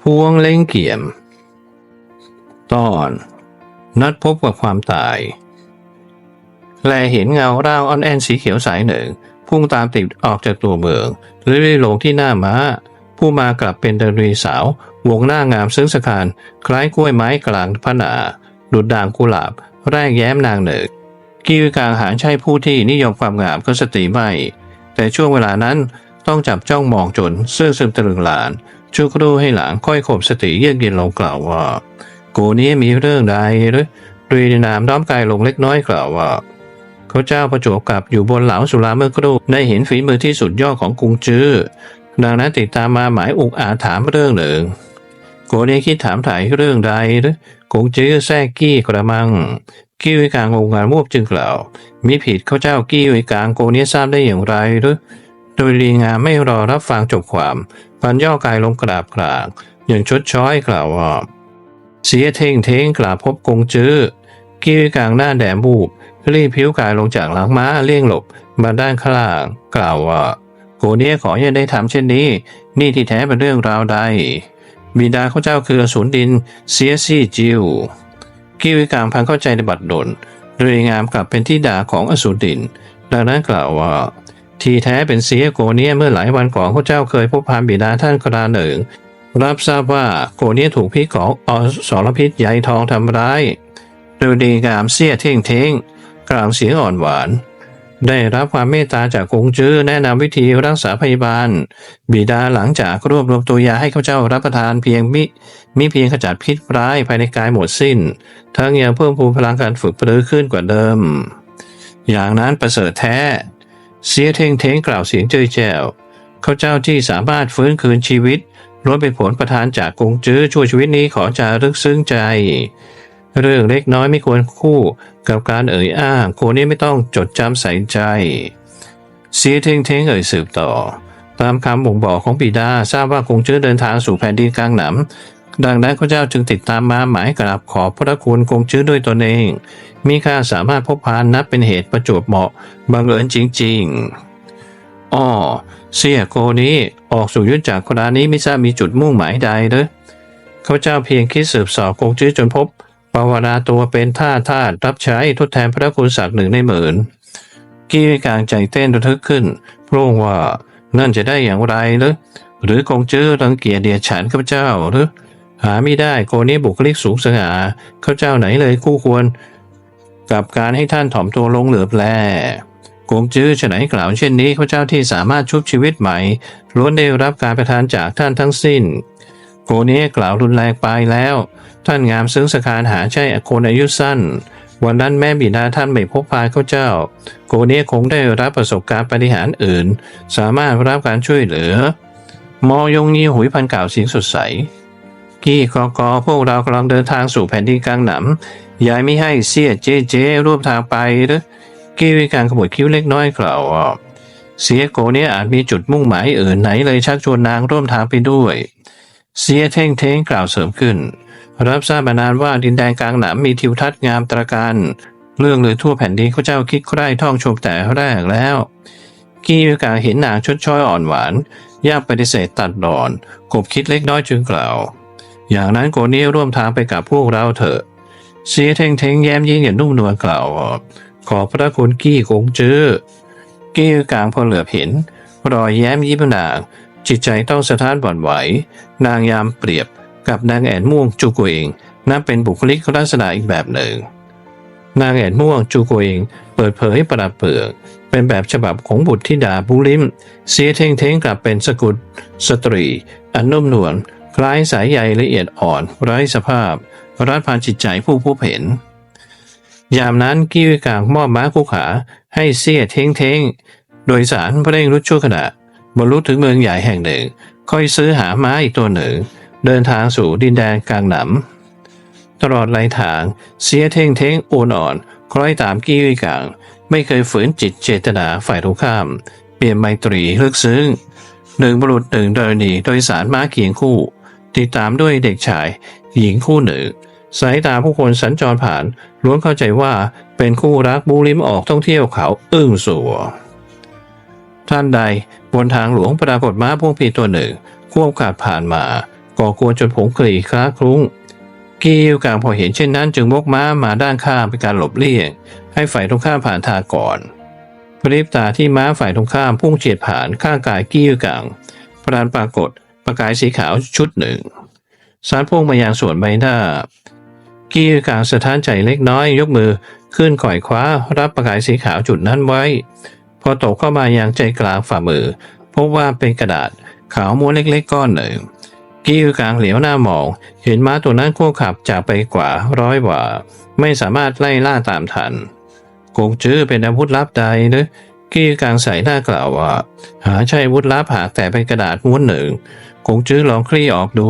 พวงเล้งเกี่ยม ตอนนัดพบกับความตาย แลเห็นเงาร่างอ่อนแอนสีเขียวสายหนึ่ง พุ่งตามติดออกจากตัวเมืองเรื่อยๆลงที่หน้าม้า ผู้มากลับเป็นดารีสาว วงหน้างามซึ้งสะคานคล้ายกล้วยไม้กลางพนาดุดด่างกุหลาบ แรกแย้มนางเหนึกกีวิกางหารใช่ผู้ที่นิยมความงามก็สตรีไม่ แต่ช่วงเวลานั้นต้องจับจ้องมองจนเสื่องซึมตะลึงหลาน ชูกรูให้หลังค่อยข่มสติเยือกเย็นลงกล่าวว่า กูนี้มีเรื่องใดหรือดุยนามน้อมกายลงเล็กน้อยกล่าวว่าเขาเจ้าประจวบกับอยู่บนเหลาสุราเมื่อครู่ได้เห็นฝีมือที่สุดยอดของกรุงจื้อดังนั้นติดตามมาหมายอุกอาจถามเรื่องหนึ่งโกนี้คิดถามถ่ายเรื่องใดหรือกงจื้อแทรกกี้กระมังกี้วิกางองค์งานมวบจึงกล่าว มีผิดเขาเจ้ากี้วิกางโกนี้ทราบได้อย่างไรหรือ โดยลีงามไม่รอรับฟังจบความปันย่อกายลงกราบกลางอย่างชดช้อยกล่าวว่าเสียเท่งเท่งกราบพบกงจื้อกี้วิกางหน้าแดมบูบรีบผิวกายลงจากหลังม้าเลี่ยงหลบมาด้านข้างล่าง กล่าวว่าโกเนียขออย่าได้ทำเช่นนี้ นี่ที่แท้เป็นเรื่องราวใดบิดาเขาเจ้าคืออสูรดินเสียซี่จิวกิวิกางพังเข้าใจในบัดดลโดยงามกลับเป็นที่ด่าของอสูรดิน ดังนั้นกล่าวว่า ทีแท้เป็นเสียโกเนียเมื่อหลายวันก่อนเขาเจ้าเคยพบพานบิดาท่านกราหนึ่ง รับทราบว่าโกเนียถูกพิษของอสรพิษใยทองทำร้ายโดยดีงามเสียเท่งเท่งกล่าวเสียงอ่อนหวาน ได้รับความเมตตาจากกงจื้อแนะนำวิธีรักษาพยาบาล บิดาหลังจากรวบรวมตัวยาให้ข้าเจ้ารับประทานเพียงมิมิเพียงขจัดพิษร้ายภายในกายหมดสิ้น ทั้งยังเพิ่มพูนพลังการฝึกปรือขึ้นกว่าเดิม อย่างนั้นประเสริฐแท้ เสียเทงเทงกล่าวเสียงเจยแจ้วข้าเจ้าที่สามารถฟื้นคืนชีวิตล้วนเป็นผลประทานจากกงจื้อช่วยชีวิตนี้ขอจารึกซึ้งใจ เรื่องเล็กน้อยไม่ควรคู่กับการเอ่ยอ้างโคนนี้ไม่ต้องจดจำใส่ใจเสียเทงเทงเอ่ยสืบต่อ ตามคำบ่งบอกของปิดาทราบว่ากงจื้อเดินทางสู่แผ่นดินกลางหนำ ดังนั้นข้าเจ้าจึงติดตามมาหมายกราบขอพระคุณกงจื้อด้วยตนเอง มีค่าสามารถพบพานนับเป็นเหตุประจวบเหมาะบังเอิญจริง ๆอ้อเสียโกนี้ออกสู่ยุทธจากครานี้ไม่ทราบมีจุดมุ่งหมายใดเลยข้าเจ้าเพียงคิดสืบสอบกงจื้อจนพบปวาราตัวเป็นท่าทาสรับใช้ทดแทนพระคุณศักดิ์หนึ่งในหมื่นกี้กลางใจเต้นระทึกขึ้นพระองว่านั่นจะได้อย่างไรหรือหรือกงจื้อรังเกียจเดียดฉันข้าพเจ้าหรือ หาไม่ได้โกนี้บุคลิกสูงสง่าข้าเจ้าไหนเลยคู่ควร กับการให้ท่านถ่อมตัวลงเหลือบแลกงจื้อฉไหนกล่าวเช่นนี้ข้าเจ้าที่สามารถชุบชีวิตใหม่ล้วนได้รับการประทานจากท่านทั้งสิ้น โกนี้กล่าวรุนแรงไปแล้ว ท่านงามซึ้งสะคารหาใช่คนอายุสั้น วันนั้นแม่บิดาท่านไม่พบพายข้าเจ้า โกนี้คงได้รับประสบการณ์ปฏิหารอื่น สามารถรับการช่วยเหลือ มอยงยีหุยพันกล่าวเสียงสดใส กี้กอกอพวกเรากำลังเดินทางสู่แผ่นดินกลางหนำยายไม่ให้เสียเจเจร่วมทางไปหรือกี้วิการขมวดคิ้วเล็กน้อยกล่าวเสียโกเนี้อาจมีจุดมุ่งหมายอื่นไหนเลยชักชวนนางร่วมทางไปด้วย เสียเท่งเท่งกล่าวเสริมขึ้น รับทราบมานานว่าดินแดนกลางหนามมีทิวทัศน์งามตระการ เรื่องเลยทั่วแผ่นดินเขาเจ้าคิดใคร่ท่องชมแต่แรกแล้ว กี้วิการเห็นนางชดช้อยอ่อนหวานย่าปฏิเสธตัดดอนกบคิดเล็กน้อยจึงกล่าว อย่างนั้นโกนี้ร่วมทางไปกับพวกเราเถอะเสียเทงเทงแย้มยิ้มอย่างนุ่มนวลกล่าว ขอพระคุณกี้คงจื้อกี้กลางพอเหลือเห็น รอยแย้มยิ้มนาง จิตใจต้องสะท้านบ่อนไหว นางยามเปรียบกับนางแอนม่วงจูกวเองนับเป็นบุคลิกลักษณะอีกแบบหนึ่ง นางแอนม่วงจูกวเองเปิดเผยประดับเปลือกเป็นแบบฉบับของบุตรธิดาบุลิมเสียเทงเทงกลับเป็นสกุลสตรี อันนุ่มนวล คล้ายสายใยละเอียดอ่อนไร้สภาพ รัดพานจิตใจผู้พบเห็น ยามนั้นกี้วิกางมอบม้าคู่ขาให้เสียเท้งเท้งโดยสารเร่งรุดชั่วขณะบรรลุถึงเมืองใหญ่แห่งหนึ่ง ค่อยซื้อหาม้าอีกตัวหนึ่ง เดินทางสู่ดินแดนกลางหนำตลอดไหลทางเสียเท้งเท้งโอนอ่อน คล้อยตามกี้วิกางไม่เคยฝืนจิตเจตนาฝ่ายตรงข้าม เปลี่ยนไมตรีลึกซึ้งหนึ่งบุรุษหนึ่งเดินหนีโดยสารม้าเคียงคู่ ติดตามด้วยเด็กชาย หญิงคู่หนึ่ง สายตาผู้คนสัญจรผ่านล้วนเข้าใจว่าเป็นคู่รักบูริมออกท่องเที่ยวเขาอึ้งสัวท่านใดบนทางหลวงปรากฏม้าพวกพีตัวหนึ่ง ควบขาดผ่านมา ก่อกวนจนผงกรีคล้าคลุ้งกิ้วกลางพอเห็นเช่นนั้นจึงวกม้ามาด้านข้างเป็นการหลบเลี่ยง ให้ฝ่ายตรงข้ามผ่านทางก่อนพริบตาที่ม้าฝ่ายตรงข้ามพุ่งเฉียดผ่านข้างกายกิ้วกลางพรานปรากฏ ประกายสีขาวชุดหนึ่ง สารพุ่งมายังส่วนใบหน้า กี้กลางสะท้านใจเล็กน้อย ยกมือขึ้นก่อยคว้ารับประกายสีขาวจุดนั้นไว้ พอตกเข้ามายังใจกลางฝ่ามือ พบว่าเป็นกระดาษขาวม้วนเล็กๆก้อนหนึ่ง กี้กลางเหลียวหน้ามอง เห็นม้าตัวนั้นควบขับจากไปกว่าร้อยว่า ไม่สามารถไล่ล่าตามทันกงจื้อเป็นอาวุธลับใดหรือกี้กลางใส่หน้ากล่าวว่า หาใช่อาวุธลับหากแต่เป็นกระดาษม้วนหนึ่ง กงจื้อลองคลี่ออกดู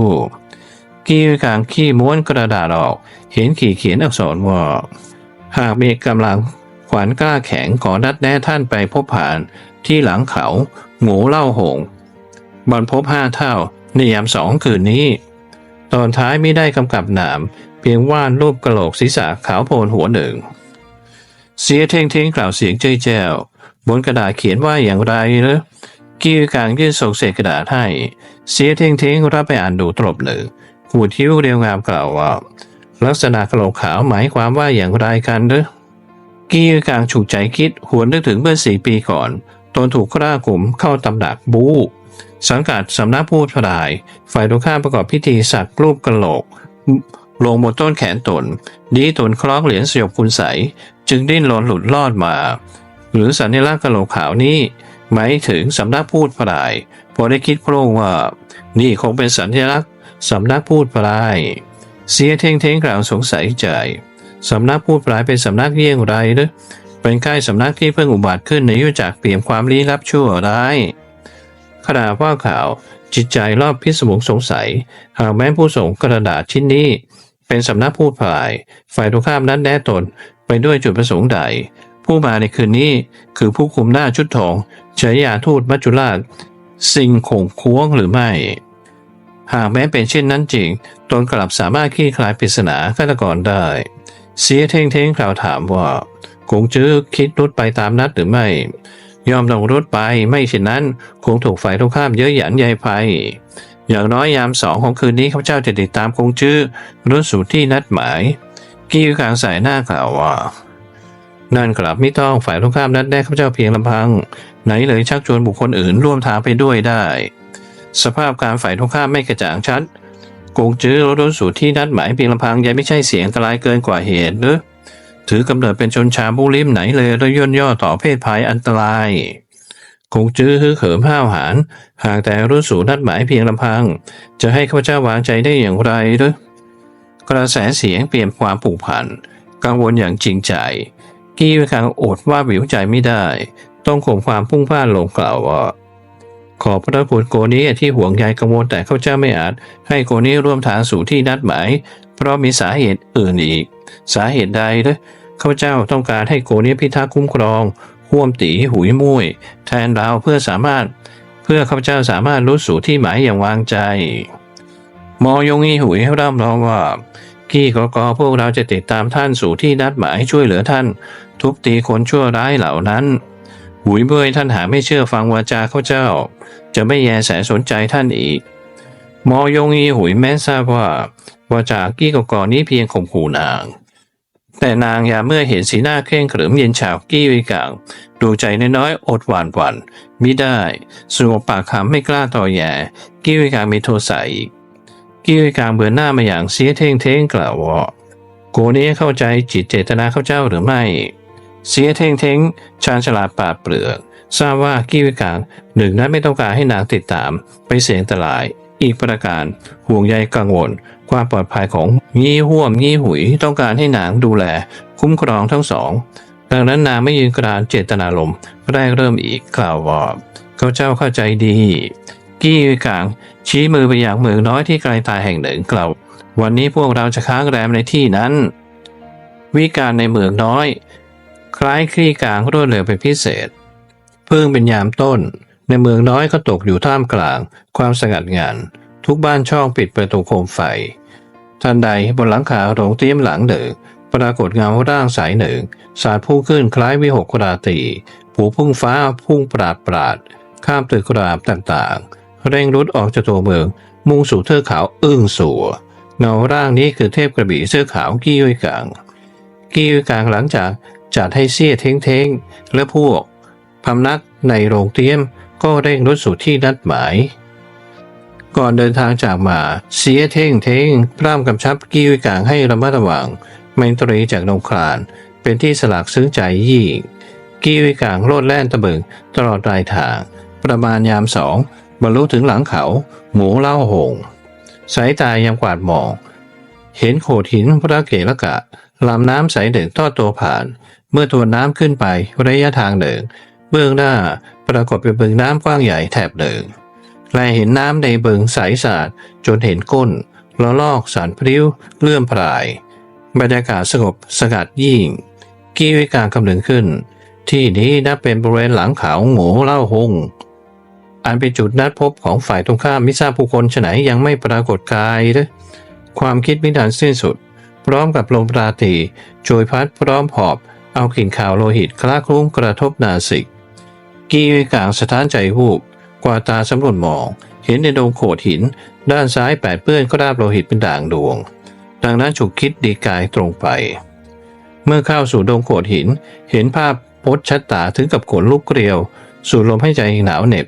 กี้กลางขี้ม้วนกระดาษออก เห็นขีดเขียนอักษรว่า หากมีกำลังขวานกล้าแข็งขอนัดแนะท่านไปพบผ่านที่หลังเขาหงูเล่าหงบรรพบห้าเท่าในยามสองคืนนี้ ตอนท้ายไม่ได้กำกับหนาม เพียงวาดรูปกระโหลกศีรษะขาวโพลนหัวหนึ่ง เสียเท่งเท่งกล่าวเสียงเจ้ยแจ้วบนกระดาษเขียนว่าอย่างไรเหรอ กี้กางยื่นส่งเศษกระดาษให้ เสียเทงเทงรับไปอ่านดูตลบหนึ่งหูดคิ้วเรียวงามกล่าวว่า ลักษณะกระโหลกขาวหมายความว่าอย่างไรกันเด้อกี้กางฉุกใจคิดหวนนึกถึงเมื่อสี่ปีก่อนตนถูกกล้ากลุ่มเข้าตำหนักบูสังกัดสำนักพูดพราย ฝ่ายตรงข้ามประกอบพิธีสักรูปกระโหลก ลงบนต้นแขนตน ดีตนคล้องเหรียญสยบคุณใส จึงดิ้นรนหลุดรอดมา หรือสัญลักษณ์กระโหลกขาวนี้ หมายถึงสำนักพูดพรายพอได้คิดโพรงว่า นี่คงเป็นสัญลักษณ์สำนักพูดพราย เสียเทงเทงกล่าวสงสัยใจสำนักพูดปลายเป็นสำนักเยี่ยงไรหรือเป็นค่ายสำนักที่เพิ่งอุบัติขึ้นในยุคจากเปลี่ยมความลี้ลับชั่วร้ายขณะว่าข่าวจิตใจรอบพิศวงสงสัย หากแม้ผู้ส่งกระดาษชิ้นนี้ เป็นสำนักพูดปลาย ฝ่ายตรงข้ามนั้นแน่ตนไปด้วยจุดประสงค์ใด ผู้มาในคืนนี้คือผู้คุมหน้าชุดทอง ฉายาทูตมัจจุราชสิ่งคงควงหรือไม่ หากแม้เป็นเช่นนั้นจริง ตนกลับสามารถคลี่คลายปริศนาฆาตกรได้ เสียเท่งเท่งกล่าวถามว่าคงจื้อคิดรุดไปตามนัดหรือไม่ ยอมลงรุดไปไม่เช่นนั้น คงถูกฝ่ายตรงข้ามเยอะหยันใยภัย อย่างน้อยยามสองของคืนนี้ข้าพเจ้าจะติดตามคงจื้อรุดสู่ที่นัดหมาย กี้กลางสายหน้ากล่าวว่า นั่นกลับไม่ต้องฝ่ายตรงข้ามนัดแน่ข้าพเจ้าเพียงลำพัง ไหนเลยชักชวนบุคคลอื่นร่วมทางไปด้วยได้ สภาพการฝ่ายตรงข้ามไม่กระจ่างชัดกงจื้อรถรุ่นสู่ที่นัดหมายเพียงลำพังยังไม่ใช่เสียงอันตรายเกินกว่าเหตุหรือถือกำเนิดเป็นชนชาบุริมไหนเลยแล้วย่นย่อต่อเพศภัยอันตรายคงจื้อฮือเขิมห้าวหาญหากแต่รุ่นสู่นัดหมายเพียงลำพัง จะให้ข้าพเจ้าวางใจได้อย่างไรหรือกระแสเสียงเปลี่ยนความผูกพัน กังวลอย่างจริงใจ กี้วิคังอดว่าวิวใจไม่ได้ ต้องข่มความพุ่งพล่านลงกล่าวว่า ขอบพระคุณโกนี้ที่ห่วงใยกังวลแต่ข้าเจ้าไม่อาจ ให้โกนี้ร่วมทางสู่ที่นัดหมาย เพราะมีสาเหตุอื่นอีก สาเหตุใดเนะข้าเจ้าต้องการให้โกนี้พิทักษ์คุ้มครองห่วมตีหุยมุ้ยแทนเราเพื่อสามารถ เพื่อข้าพเจ้าสามารถรู้สู่ที่หมายอย่างวางใจ มอยงอีหุยร่ำร้องว่ากี้กอกอพวกเราจะติดตามท่านสู่ที่นัดหมายช่วยเหลือท่าน ทุบตีคนชั่วร้ายเหล่านั้น หุยเบยท่านหาไม่เชื่อฟังวาจาข้าเจ้า จะไม่แยแสสนใจท่านอีก มอยงอีหุยแม้ทราบว่าวาจากี้กอกอนี้เพียงข่มขู่นาง แต่นางยาเมื่อเห็นสีหน้าเคร่งขรึมเย็นฉาวกี้วิกังดูใจน้อยๆอดหวานหวันมิได้สงบปากคำไม่กล้าต่อแย่กี้วิกังมีโทสะอีกกี้วิกังเบือนหน้ามาอย่างเสียเท่งเท่งกล่าวว่าโกนี้เข้าใจจิตเจตนาข้าเจ้าหรือไม่ เสียเทงเทงชาญฉลาดปาดเปลือกทราบว่ากี้วิกังหนึ่งนั้นไม่ต้องการให้นางติดตามไปเสียงตราย อีกประการห่วงใยกังวล ความปลอดภัยของงี้ห่วมงี้หุยต้องการให้นางดูแล คุ้มครองทั้งสอง ดังนั้นนางไม่ยืนกรานเจตนารมณ์แรกเริ่มอีกกล่าวว่าเขาเจ้าเข้าใจดี กี้วิกังชี้มือไปอย่างเมืองน้อยที่ไกลตายแห่งหนึ่งกล่าววันนี้พวกเราจะค้างแรมในที่นั้น วิการในเมืองน้อย คล้ายคลี่กลางรวดเร็วเป็นพิเศษเพิ่งเป็นยามต้น ในเมืองน้อยก็ตกอยู่ท่ามกลาง ความสงัดงันทุกบ้านช่องปิดประตูโคมไฟ ทันใดบนหลังคาโรงเตรียมหลังหนึ่งปรากฏเงาร่างสายหนึ่ง สาดพุ่งขึ้นคล้ายวิหกราตีผูพุ่งฟ้าพุ่งปราดปราด ข้ามตึกกราบต่างๆ เร่งรุดออกจากตัวเมือง มุ่งสู่เทือกเขาอึ้งสัวเงาร่างนี้คือเทพกระบี่เสื้อขาวกี้ยุยกัง กี้ยุยกังหลังจาก จัดให้เสี้ยเท้งเทงๆและพวกพำนักในโรงเตรียมก็เร่งรุดสู่ที่นัดหมาย ก่อนเดินทางจากมาเสียเท่งเท่งพร่ำกำชับกี้วิกางให้ระมัดระวังไมตรีจากนงครานเป็นที่สลักซึ้งใจยิ่งกี้วิกางโลดแล่นตะบึงตลอดรายทาง ประมาณยามสองบรรลุถึงหลังเขา หมูเล่าหง สายตายังกวาดมอง เห็นโขดหินพระเกละกะ ลำน้ำใสเด่งทอดตัวผ่าน เมื่อตัวน้ำขึ้นไประยะทางหนึ่ง เบื้องหน้าปรากฏเป็นบึงน้ำกว้างใหญ่แถบหนึ่งแลเห็นน้ำในบึงใสสะอาดจนเห็นก้นละลอกสารพริ้วเลื่อมพราย บรรยากาศสงบสงัดยิ่ง กี้วิการคำเนึงขึ้น ที่นี้นับเป็นบริเวณหลังเขาหมูเล่าหง อันเป็นจุดนัดพบของฝ่ายตรงข้ามมิทราบผู้คนฉไหนยังไม่ปรากฏกายเลยความคิดมิทันสิ้นสุด พร้อมกับลมปราตรีโชยพัดพร้อมหอบ เอากลิ่นข่าวโลหิตคลาคลุ้งกระทบนาสิก กีวิกางสะท้านใจวูบกว่าตาสำรวจมอง เห็นในดงโขดหิน ด้านซ้ายแปดเปื้อนก็ราบโลหิตเป็นด่างดวง ดังนั้นฉุกคิดดีกายตรงไป เมื่อเข้าสู่ดงโขดหิน เห็นภาพพจน์ชัดตาถึงกับขนลุกเกลียว สู่ลมให้ใจหนาวเหน็บ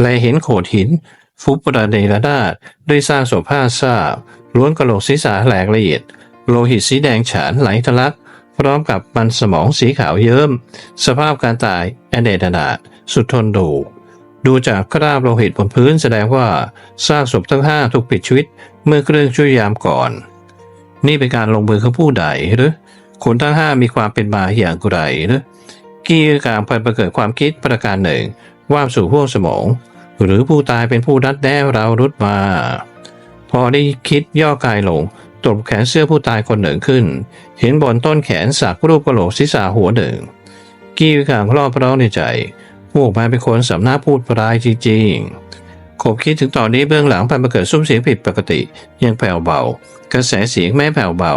และเห็นโขดหิน ฟุบประเดระดาดด้วยสร้างโสภาซาบล้วนกระโหลกศีรษะแหลกละเอียด โลหิตสีแดงฉานไหลทะลัก พร้อมกับมันสมองสีขาวเยิ้ม สภาพการตายแอนเดดนาดสุดทนดูดูจากคราบโลหิตบนพื้นแสดงว่าซากศพทั้งห้าถูกปิดชีวิตเมื่อเครื่องช่วยยามก่อน นี่เป็นการลงมือของผู้ใดหรือคนทั้งห้ามีความเป็นมาอย่างไรหรือกี้การพันประเกิดความคิดประการหนึ่งว่าสู่ห้วงสมอง หรือผู้ตายเป็นผู้ดัดแด้เรารุดมา พอได้คิดย่อกายลง ตบแขนเสื้อผู้ตายคนหนึ่งขึ้น เห็นบนต้นแขนสักรูปกระโหลกศีรษะหัวหนึ่ง กี้วิกางรอบร้องในใจพวกมันเป็นคนสำนักพูดปลายจริงๆขบคิดถึงตอนนี้เบื้องหลังพันประเกิดซุ้มเสียงผิดปกติ ยังแผ่วเบา กระแสเสียงแม้แผ่วเบา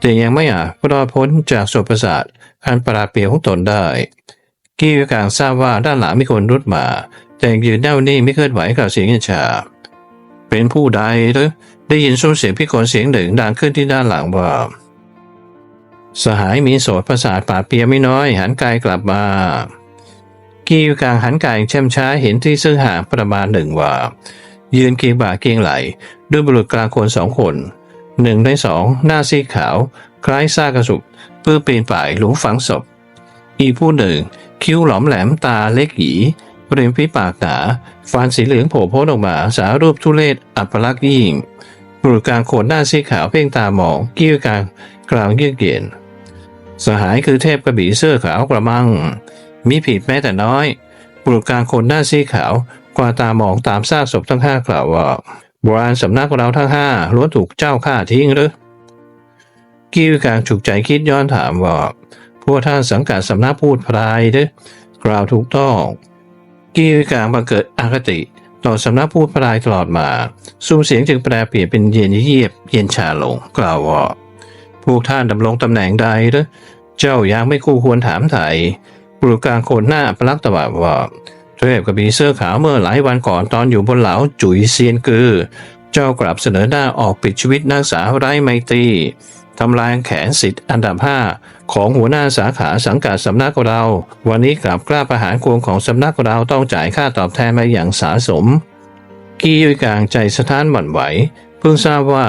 แต่ยังไม่อาจรอดพ้นจากโสตประสาทอันปราดเปลี่ยวของตนได้ กี้วิกางทราบว่าด้านหลังมีคนรุดมา แต่ยืนแน่วนิ่งไม่เคลื่อนไหวกับเสียงเงชาเป็นผู้ใดหรือ ได้ยินซุ้มเสียงพิกลเสียงหนึ่งดังขึ้นที่ด้านหลังว่าสหายมีโสตประสาทป่าเปียไม่น้อย หันกายกลับมากีวกลางหันกายเช่มช้าเห็นที่ซึ่งห่างประมาณหนึ่งว่า ยืนเคียงบ่าเคียงไหล ด้วยบุรุษกลางคนสองคนหนึ่งในสองหน้าซีขาว คล้ายซากกระสุกเพื่อปีนป่ายหลุมฝังศพ อีผู้หนึ่ง คิ้วหลอมแหลมตาเล็กหยีเริมฝีปากหนาฟันสีเหลืองโผล่พ้นออกมาสารูปทุเลศอัปลักษณ์ยิ่ง บุรุษกลางโขนหน้าซีขาวเพ่งตามองกิ้วกลางกลางเยือกเย็นสหายคือเทพกระบี่เสื้อขาวกระมัง มีผิดแม้แต่น้อย บุรุษกลางคนหน้าซีขาวกว่าตามองตามซากศพทั้งห้ากล่าวว่าโบราณสำนักเราทั้งห้าล้วนถูกเจ้าฆ่าทิ้งหรือกิ้วกลางฉุกใจคิดย้อนถามว่าพวกท่านสังกัดสำนักพูดพรายหรือกล่าวถูกต้องกี้วิกางบังเกิดอคติ ต่อสำนักพูดพรายตลอดมาซุ้มเสียงจึงแปลเปลี่ยนเป็นเย็นเยียบเย็นชาลง กล่าวว่าพวกท่านดำรงตำแหน่งใดหรือเจ้ายังไม่คู่ควรถามไถ่บุรุษกลางโคนหน้าปลักตบาว่าเทพกระบี่เสื้อขาวเมื่อหลายวันก่อนตอนอยู่บนเหลาจุยเซียนกือ เจ้ากลับเสนอหน้าออกปิดชีวิตนักศึกษาไร้ไมตรี ทำลายแขนสิทธิ์อันดับห้าของหัวหน้าสาขาสังกัดสำนักเรา วันนี้กลับกล้าประหารโกงของสำนักเราต้องจ่ายค่าตอบแทนมาอย่างสาสม กี้ยุยกลางใจสะท้านหวั่นไหว เพิ่งทราบว่า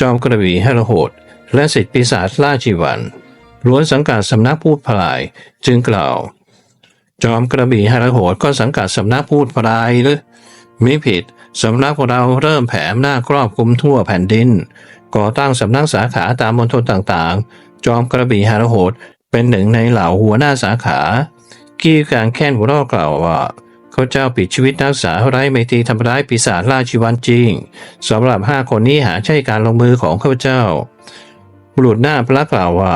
จอมกระบี่ฮรโหด และสิทธิปีศาจล่าชีวันล้วนสังกัดสำนักพูดพลาย จึงกล่าว จอมกระบี่ฮรโหดก็สังกัดสำนักพูดพลายหรือมิผิดสำนักเราเริ่มแผ่อำนาจครอบคลุมทั่วแผ่นดิน ก่อตั้งสำนักสาขาตามมณฑลต่างๆ จอมกระบี่ฮารโหดเป็นหนึ่งในเหล่าหัวหน้าสาขา กี้การแค้นหัวราะกล่าวว่าเขาเจ้าปิดชีวิตนักศึกษาไร้ไมตรีทำร้ายปีศาจราชชีวันจริงสำหรับห้าคนนี้หาใช่การลงมือของข้าพเจ้า บุรุษหน้าพระกล่าวว่า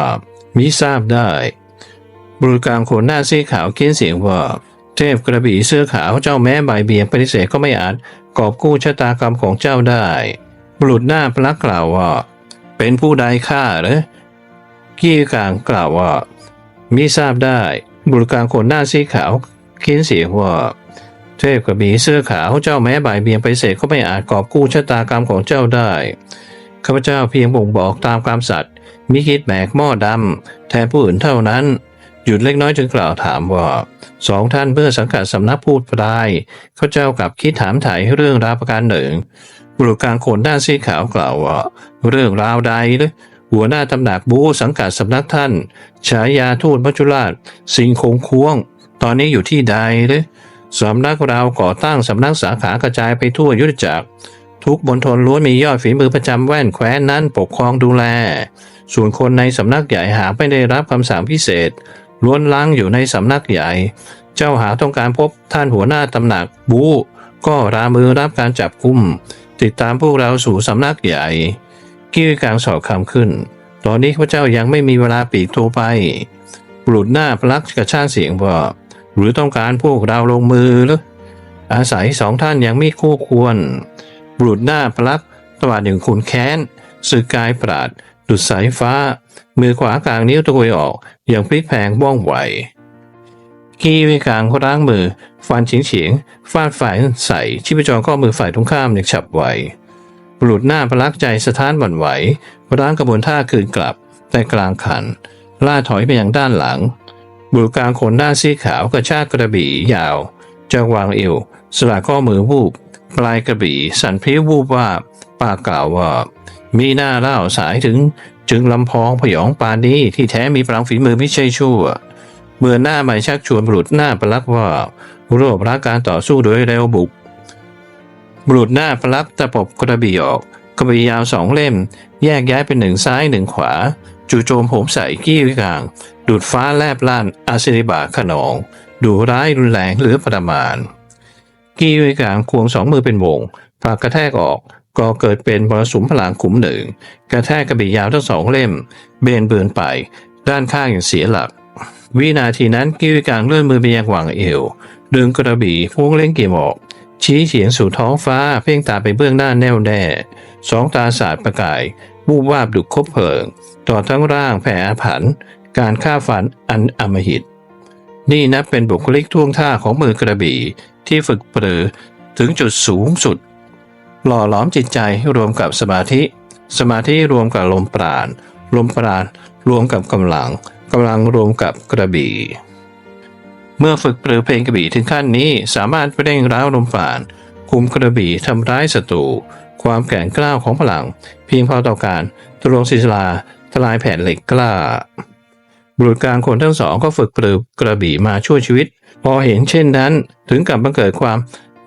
มิทราบได้ บุรุษกลางคนหน้าซีขาวเคี้ยนเสียงว่า เทพกระบี่เสื้อขาวเจ้าแม้ใบเบียงปฏิเสธก็ไม่อาจกอบกู้ชะตากรรมของเจ้าได้ บุรุษหน้าพระกล่าวว่า เป็นผู้ใดฆ่าหรือกี้กลางกล่าวว่ามิทราบได้ บุรุษกลางคนหน้าซีขาวคี้นเสียงว่า เทพกระบีเสื้อขาวเจ้าแม้บ่ายเบียงไปเสกก็ไม่อาจกอบกู้ชะตากรรมของเจ้าได้ข้าพเจ้าเพียงบ่งบอกตามความสัตย์มิคิดแบกหม้อดำแทนผู้อื่นเท่านั้น หยุดเล็กน้อยจึงกล่าวถามว่าสองท่านเพื่อสังกัดสำนักพูดปลายเขาเจ้ากับคิดถามถ่ายเรื่องราวประการหนึ่ง บุรุษกลางคนด้านสีขาวกล่าวว่า เรื่องราวใดหรือหัวหน้าตำหนักบูสังกัดสำนักท่าน ฉายาทูตมัจจุราช สิงคงควง ตอนนี้อยู่ที่ใดหรือสำนักเราก่อตั้งสำนักสาขากระจายไปทั่วยุทธจักร ทุกบนทนล้วนมียอดฝีมือประจำแว่นแคว้นนั้นปกครองดูแล ส่วนคนในสำนักใหญ่หากไม่ได้รับคำสั่งพิเศษ ล้วนล้างอยู่ในสำนักใหญ่ เจ้าหาต้องการพบท่านหัวหน้าตำหนักบูก็รามือรับการจับกุม ติดตามพวกเราสู่สำนักใหญ่กี้กลางสอบคำขึ้น ตอนนี้ข้าพเจ้ายังไม่มีเวลาปีกตัวไป บุรุษหน้าพลักกระชากเสียงว่าหรือต้องการพวกเราลงมือหรืออาศัยสองท่านยังไม่คู่ควร บุรุษหน้าพลักตวาดอย่างคุณแค้นสึกกายปราดดุดสายฟ้า มือขวากลางนิ้วตะกุยออก อย่างพลิกแพงว่องไว กี้วิกลางเขาล้างมือ ฟันเฉียงเฉียงๆฟาดฝ่ายใส่ชีพจรข้อมือฝ่ายตรงข้ามอย่างฉับไวบุรุษหน้าพลักใจสถานหวั่นไหวร้างกระบวนท่าคืนกลับ แต่กลางคัน ล่าถอยไปยังด้านหลัง บุรุษกลางคนด้านสีขาวกระชากกระบี่ยาวจะวางเอวสละข้อมือวูบปลายกระบี่สั่นพริ้ววูบว่าปากกล่าวว่า มีหน้าเล่าสายถึง จึงลำพองพยองปานนี้ที่แท้มีพลังฝีมือไม่ใช่ชั่ว เมื่อหน้าใหม่ชักชวนบุรุษหน้าประลักว่ารวบรักการต่อสู้โดยเร็วบุก บุรุษหน้าประลักตะปบกระบี่ออกกระบี่ยาวสองเล่ม แยกย้ายเป็นหนึ่งซ้ายหนึ่งขวา จู่โจมโผมใส่กี้วิกลาง ดูดฟ้าแลบล้านอาศิริบาขนอง ดูร้ายรุนแรงเหลือประมาณ กี้วิกลางควงสองมือเป็นวงผลักกระแทกออกก็เกิดเป็นมรสุมพลังขุมหนึ่ง กระแทกกระบี่ยาวทั้งสองเล่ม เบนเบือนไป ด้านข้างอย่างเสียหลัก วินาทีนั้นกิ้วกลางเลื่อนมือไปยังหว่างเอวดึงกระบี่พวงเล่งเกี่ยมออกชี้เฉียงสู่ท้องฟ้าเพ่งตาไปเบื้องหน้าแน่วแน่สองตาสาดประกายบูบวาบดุกคบเพลิงต่อทั้งร่างแผ่อาผัน การฆ่าฟันอันอำมหิต นี่นับเป็นบุคลิกท่วงท่าของมือกระบี่ที่ฝึกปรือถึงจุดสูงสุด หล่อหลอมจิตใจรวมกับสมาธิ สมาธิรวมกับลมปราณลมปราณรวมกับกำลัง กำลังรวมกับกระบี่ เมื่อฝึกปรือเพลงกระบี่ถึงขั้นนี้สามารถเร่งร้าวลมปราณคุมกระบี่ทำร้ายศัตรูความแข็งกล้าวของพลัง เพียงพอต่อการทะลวงศิลาทลายแผ่นเหล็กกล้า บุรุษกลางคนทั้งสองก็ฝึกปรือกระบี่มาช่วยชีวิต พอเห็นเช่นนั้นถึงกับบังเกิดความ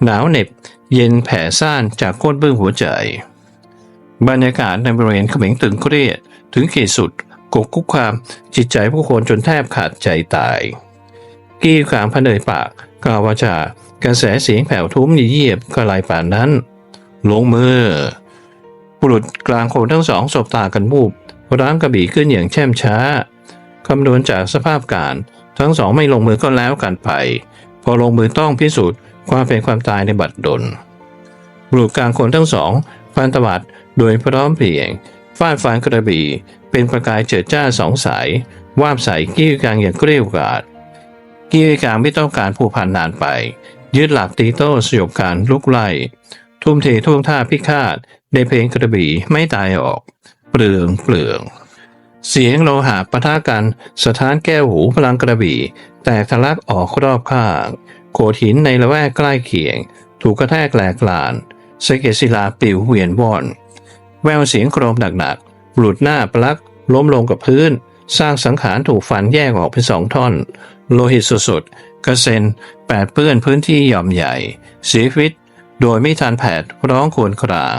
หนาวเหน็บ เย็นแผ่ซ่านจากก้นเบื้องหัวใจ บรรยากาศในบริเวณเขม็งตึงเครียดถึงขีดสุด กดคุกคามจิตใจผู้คนจนแทบขาดใจตาย กี้ขางพันเอยปากกล่าวว่าจากระแสเสียงแผ่วทุ้มเยียบกระไรป่านนั้น ลงมือ บุรุษกลางคนทั้งสองสบตากันบูบร้างกระบี่ขึ้นอย่างแช่มช้าคำนวณจากสภาพการ ทั้งสองไม่ลงมือก็แล้วกันไป พอลงมือต้องพิสูจน์ความเป็นความตายในบัดดลบุรุษกลางคนทั้งสองพันตวัดโดยพร้อมเพรียง ฟาดฟันกระบี่ เป็นประกายเจิดจ้าสองสาย วาบใส่กี้กางอย่างเกลี้ยกราดกี้กางไม่ต้องการผู้พันนานไป ยึดหลักตีโต้สยบการลุกไล่ทุ่มเทท่วงท่าพิฆาตในเพลงกระบี่ไม่ตายออก เปลืองเปลือง เสียงโลหะปะทะกันสถานแก้วหูพลังกระบี่ แตกทะลักออกรอบข้าง โขดหินในละแวกใกล้เคียง ถูกกระแทกแหลกลานสเกศิลาปิวเวียนว่อน แววเสียงโครมหนักๆบุรุษหน้าปลัก ล้มลงกับพื้น สร้างสังขารถูกฟันแยกออกเป็นสองท่อน โลหิตสดๆกระเซ็นแปดเปื้อนพื้นที่หย่อมใหญ่เสียชีวิต โดยไม่ทันแผดร้องครวญคราง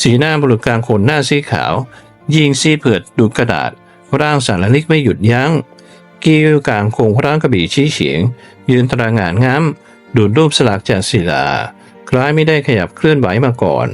สีหน้าบุรุษกลางคนหน้าสีขาว ยิงซีเผือดดูกระดาษ ร่างสารลิกไม่หยุดยัง้ง กิ้วกลางคงร่างกระบี่ชี้เฉียง ยืนตระหง่านง้ำดูดรูปสลักจากศิลา คล้ายไม่ได้ขยับเคลื่อนไหวมาก่อน